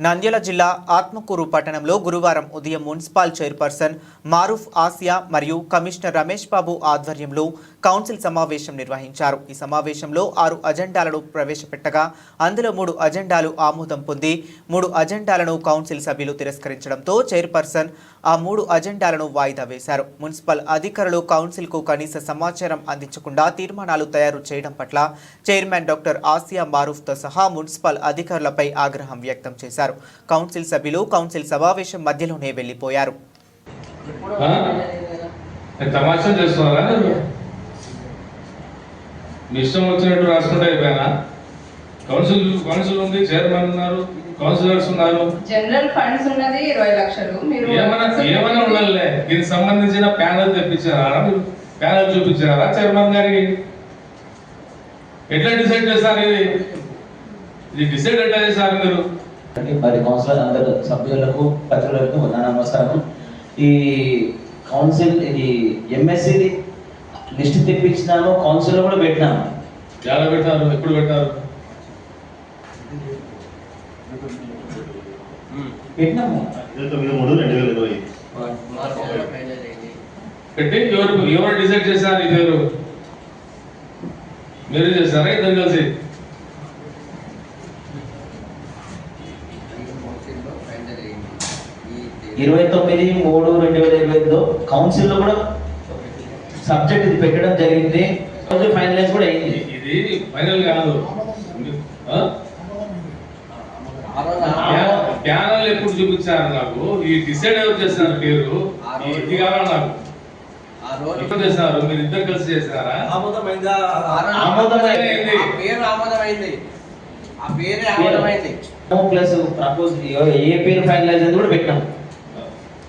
నంద్యాల జిల్లా ఆత్మకూరు పట్టణంలో గురువారం ఉదయం మున్సిపల్ చైర్పర్సన్ మారూఫ్ ఆసియా మరియు కమిషనర్ రమేష్ బాబు ఆధ్వర్యంలో కౌన్సిల్ సమావేశం నిర్వహించారు. ఈ సమావేశంలో ఆరు అజెండాలను ప్రవేశపెట్టగా అందులో మూడు అజెండాలు ఆమోదం పొంది మూడు అజెండాలను కౌన్సిల్ సభ్యులు తిరస్కరించడంతో చైర్పర్సన్ ఆ మూడు అజెండాలను వాయిదా వేశారు. మున్సిపల్ అధికారులు కౌన్సిల్కు కనీస సమాచారం అందించకుండా తీర్మానాలు తయారు చేయడం పట్ల చైర్మన్ డాక్టర్ ఆసియా మారూఫ్తో సహా మున్సిపల్ అధికారులపై ఆగ్రహం వ్యక్తం చేశారు. కౌన్సిల్ సభ్యులు కౌన్సిల్ సమావేశం మధ్యలోనే వెళ్ళిపోయారు ఆ? నేను తమాషా చేస్తున్నారా? మీరు మీ ఇష్టం వచ్చినట్టు రాసుకుంటే అయిపోయానా? కౌన్సిల్ కౌన్సిల్ ఉంది చైర్మన్ ఉన్నారు కౌన్సిలర్స్ ఉన్నారు. జనరల్ ఫండ్స్ ఉన్నది ఇరవై లక్షలు. మీరు ఏమైనా ఏమైనా దీనికి సంబంధించిన ప్యానల్ తెప్పించారా? మీరు ప్యానల్ చూపించారా చైర్మన్ గారికి? ఎట్లా డిసైడ్ చేస్తారు ఇది? ఇది డిసైడ్ ఎట్లా చేస్తారు మీరు? మరి కౌన్సిలర్ అందరు సభ్యులకు పత్రులకు నా నమస్కారం. ఈ కౌన్సిల్ ఇది ఎంఎస్సి లిస్ట్ తెప్పించినాము కౌన్సిల్ కూడా పెట్టినాము. ఎలా పెట్టారు? ఎప్పుడు పెట్టారు? పెట్టినాము. పెట్టి ఎవరు? ఎవరు డిసైడ్ చేశారు? ఈ పేరు మీరు చేశారా? ఇద్దరు కలిసి? ఇరవై తొమ్మిది మూడు రెండు వేల ఇరవై ఐదులో కౌన్సిల్లో కూడా సబ్జెక్ట్ ఇది పెట్టడం జరిగింది. ఫైనలైజ్ కూడా అయింది. ఇది ఫైనల్ కాదు. ప్యానల్ ఎప్పుడు చూపించారు నాకు? ఈ డిసైడ్ ఎవరు చేస్తున్నారు పేరు? ఇది కావాలి నాకు. ఎప్పుడు చేస్తున్నారు? మీరు ఇద్దరు కలిసి చేసినారా ఆమోదమైంది. పేరు ఆమోదమైంది. ఆ పేరే ఆమోదమైంది. ప్లస్ ప్రపోజ్ ఏ పేరు ఫైనలైజ్ అయింది కూడా పెట్టినాము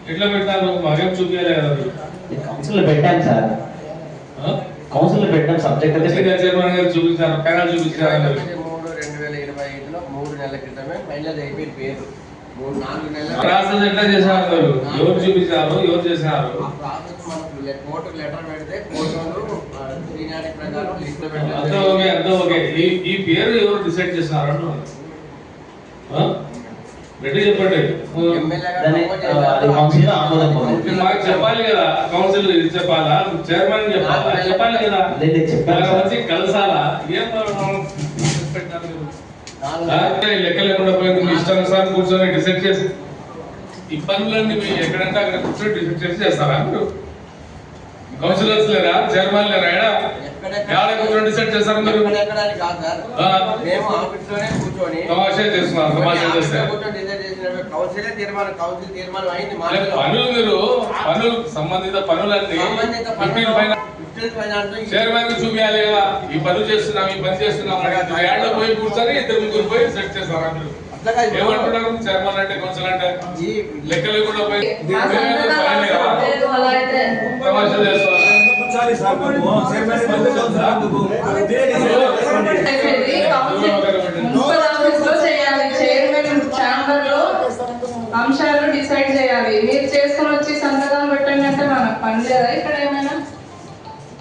ఎట్లా పెట్టారు మాకేం చూపించలే కదా. మీరు ఇది కౌన్సిల్లో పెట్టాం సార్. ఆ? కౌన్సిల్లో పెట్టాం సబ్జెక్ట్ చైర్మన్ గారు చూపించారు? ప్యానల్ చూపించారు మూడు రెండు వేల ఇరవై ఐదులో మూడు నెలల క్రితమే ఫైనల్ అయిపోయింది పేరు. మూడు నాలుగు నెలల. ప్రాసెస్ ఎట్లా చేశారు ఎవరు చూపించారు? ఎవరు చేశారు? కోర్టుకు లెటర్ పెడితే కోర్టు ప్రకారం లిస్ట్ అంతా ఓకే అంతా ఓకే. ఈ పేరు ఎవరు డిసైడ్ చేస్తున్నారు గట్టిగా చెప్పండి. మీరు మాకు చెప్పాలి కదా. కౌన్సిల్ చెప్పాలా? చైర్మన్ చెప్పాలా? చెప్పాలి కదా. వచ్చి కలసాలా? ఏం మీరు? లెక్క లేకుండా పోయింది. మీ ఇష్టానుసారం కూర్చొని డిసైడ్ చేసి. ఈ పనులన్నీ మీ ఎక్కడంటే అక్కడ కూర్చొని డిసైడ్ చేసి చేస్తారా మీరు? కౌన్సిలర్స్ లేరా? చైర్మన్ లేరా? ఎక్కడ కూర్చొని డిసైడ్ చేస్తారు మీరు? ఎక్కడెక్కడ అని కాదు సార్. ఆ. మేము ఆఫీస్లోనే కూర్చొని తమాషా చేస్తున్నారు తమాషా కౌన్సిలే తీర్మానం కౌన్సిల్ తీర్మానం అయింది పనులు మీరు పనులు సంబంధిత పనులన్నీ సంబంధిత ఫిఫ్టీన్ పైన ఫిఫ్టీన్ ఫైనాన్స్లో చైర్మన్కి చూపించాలి కదా. ఈ పనులు చేస్తున్నాం ఈ పని చేస్తున్నాం పోయి కూర్చొని ఇద్దరు ముగ్గురు పోయి సెట్ చేస్తారా కాదు. ఏమంటున్నారు? చైర్మన్ అంటే కౌన్సిల్ అంటే? ఈ లెక్క లేకుండా పోయి తమాషా చేస్తున్నారు లో అంశాలు డిసైడ్ చేయాలి. మీరు చేసుకొని వచ్చి సంతకం పెట్టండి అంటే మనకు పని లేదా ఇక్కడ ఏమైనా?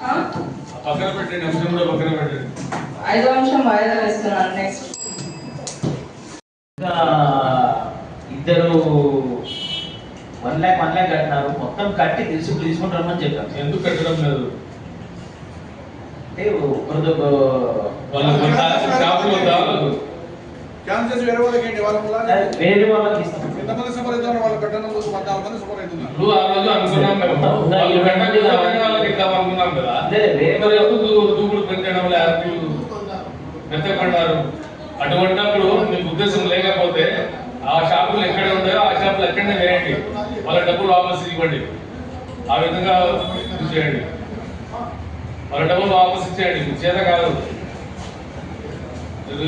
ఆ? పక్కన పెట్టండి అంశం కూడా పక్కన పెట్టండి. ఐదో అంశం వాయిదా వేస్తున్నాను. నెక్స్ట్ ఇద్దరు వన్ ల్యాక్ వన్ ల్యాక్ కట్టినారు మొత్తం కట్టి తీసుకు తీసుకుంటామని చెప్పారు. ఎందుకు కట్టడం లేదు? అంటే వేరే వాళ్ళకి ఇస్తాం. ఎంతమంది సఫర్ అవుతున్నారు వాళ్ళు కట్టడం కోసం పద్నాలుగు మంది సఫర్ అవుతున్నారు ఇప్పుడు ఆ రోజు అనుకున్నాం మేము వాళ్ళు కట్టకుండా వేరే వాళ్ళకి ఇద్దాం అనుకున్నాం కదా? లేదు, వేరే మరి ఎందుకు దూకుడు పెంచడం లేదు మెత్తపడ్డారు అటువంటిప్పుడు మీకు ఉద్దేశం లేకపోతే ఆ షాపులు ఎక్కడే ఉన్నాయో ఆ షాపులు ఎక్కడనే వేయండి. వాళ్ళ డబ్బులు వాపస్ ఇవ్వండి. ఆ విధంగా చేయండి. వాళ్ళ డబ్బులు వాపస్ ఇచ్చేయండి. మీ చేత కాదు.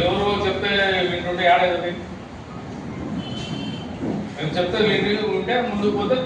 ఎవరు చెప్తే వింటుంటే ఆడేది మేము చెప్తే వింటి ఉంటే ముందుకు పోతే